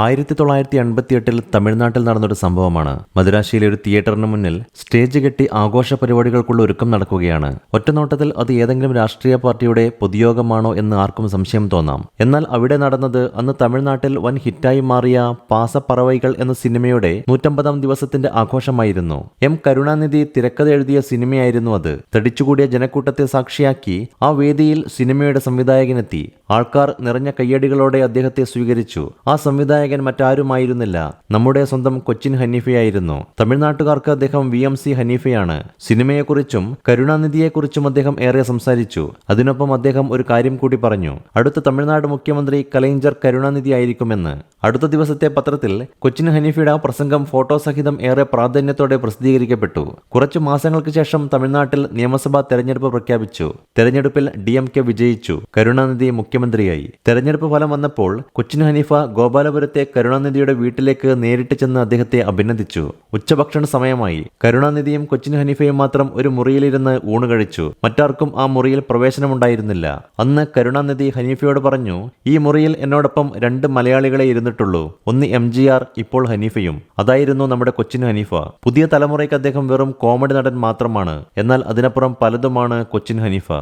ആയിരത്തി തൊള്ളായിരത്തി അൻപത്തിയെട്ടിൽ തമിഴ്നാട്ടിൽ നടന്നൊരു സംഭവമാണ്. മദുരാശിയിലെ ഒരു തിയേറ്ററിന് മുന്നിൽ സ്റ്റേജ് കെട്ടി ആഘോഷ പരിപാടികൾക്കുള്ള ഒരുക്കം നടക്കുകയാണ്. ഒറ്റനോട്ടത്തിൽ അത് ഏതെങ്കിലും രാഷ്ട്രീയ പാർട്ടിയുടെ പൊതുയോഗമാണോ എന്ന് ആർക്കും സംശയം തോന്നാം. എന്നാൽ അവിടെ നടന്നത് അന്ന് തമിഴ്നാട്ടിൽ വൻ ഹിറ്റായി മാറിയ പാസപ്പറവൈകൾ എന്ന സിനിമയുടെ നൂറ്റമ്പതാം ദിവസത്തിന്റെ ആഘോഷമായിരുന്നു. എം കരുണാനിധി തിരക്കഥ എഴുതിയ സിനിമയായിരുന്നു അത്. തടിച്ചുകൂടിയ ജനക്കൂട്ടത്തെ സാക്ഷിയാക്കി ആ വേദിയിൽ സിനിമയുടെ സംവിധായകനെത്തി. ആൾക്കാർ നിറഞ്ഞ കയ്യടികളോടെ അദ്ദേഹത്തെ സ്വീകരിച്ചു. ആ സംവിധായകൻ മറ്റാരുമായിരുന്നില്ല. നമ്മുടെ സ്വന്തം കൊച്ചിൻ ഹനീഫയായിരുന്നു. തമിഴ്നാട്ടുകാർക്ക് അദ്ദേഹം വി എം സി ഹനീഫയാണ്. സിനിമയെക്കുറിച്ചും കരുണാനിധിയെക്കുറിച്ചും അദ്ദേഹം ഏറെ സംസാരിച്ചു. അതിനൊപ്പം അദ്ദേഹം ഒരു കാര്യം കൂടി പറഞ്ഞു. അടുത്ത തമിഴ്നാട് മുഖ്യമന്ത്രി കലൈഞ്ചർ കരുണാനിധി ആയിരിക്കുമെന്ന്. അടുത്ത ദിവസത്തെ പത്രത്തിൽ കൊച്ചിൻ ഹനീഫയുടെ പ്രസംഗം ഫോട്ടോ സഹിതം ഏറെ പ്രാധാന്യത്തോടെ പ്രസിദ്ധീകരിക്കപ്പെട്ടു. കുറച്ചു മാസങ്ങൾക്ക് ശേഷം തമിഴ്നാട്ടിൽ നിയമസഭാ തെരഞ്ഞെടുപ്പ് പ്രഖ്യാപിച്ചു. തെരഞ്ഞെടുപ്പിൽ ഡി എം കെ വിജയിച്ചു. കരുണാനിധി മുഖ്യമന്ത്രിയായി. തെരഞ്ഞെടുപ്പ് ഫലം വന്നപ്പോൾ കൊച്ചിൻ ഹനീഫ ഗോപാലപുരത്തെ കരുണാനിധിയുടെ വീട്ടിലേക്ക് നേരിട്ട് ചെന്ന് അദ്ദേഹത്തെ അഭിനന്ദിച്ചു. ഉച്ചഭക്ഷണ സമയമായി. കരുണാനിധിയും കൊച്ചിൻ ഹനീഫയും മാത്രം ഒരു മുറിയിലിരുന്ന് ഊണ് കഴിച്ചു. മറ്റാർക്കും ആ മുറിയിൽ പ്രവേശനമുണ്ടായിരുന്നില്ല. അന്ന് കരുണാനിധി ഹനീഫയോട് പറഞ്ഞു ഈ മുറിയിൽ എന്നോടൊപ്പം രണ്ട് മലയാളികളെ ഇരുന്നിട്ടുള്ളൂ. ഒന്ന് എം ജി ആർ ഇപ്പോൾ ഹനീഫയും. അതായിരുന്നു നമ്മുടെ കൊച്ചിൻ ഹനീഫ. പുതിയ തലമുറയ്ക്ക് അദ്ദേഹം വെറും കോമഡി നടൻ മാത്രമാണ്. എന്നാൽ അതിനപ്പുറം പലതുമാണ് കൊച്ചിൻ ഹനീഫ.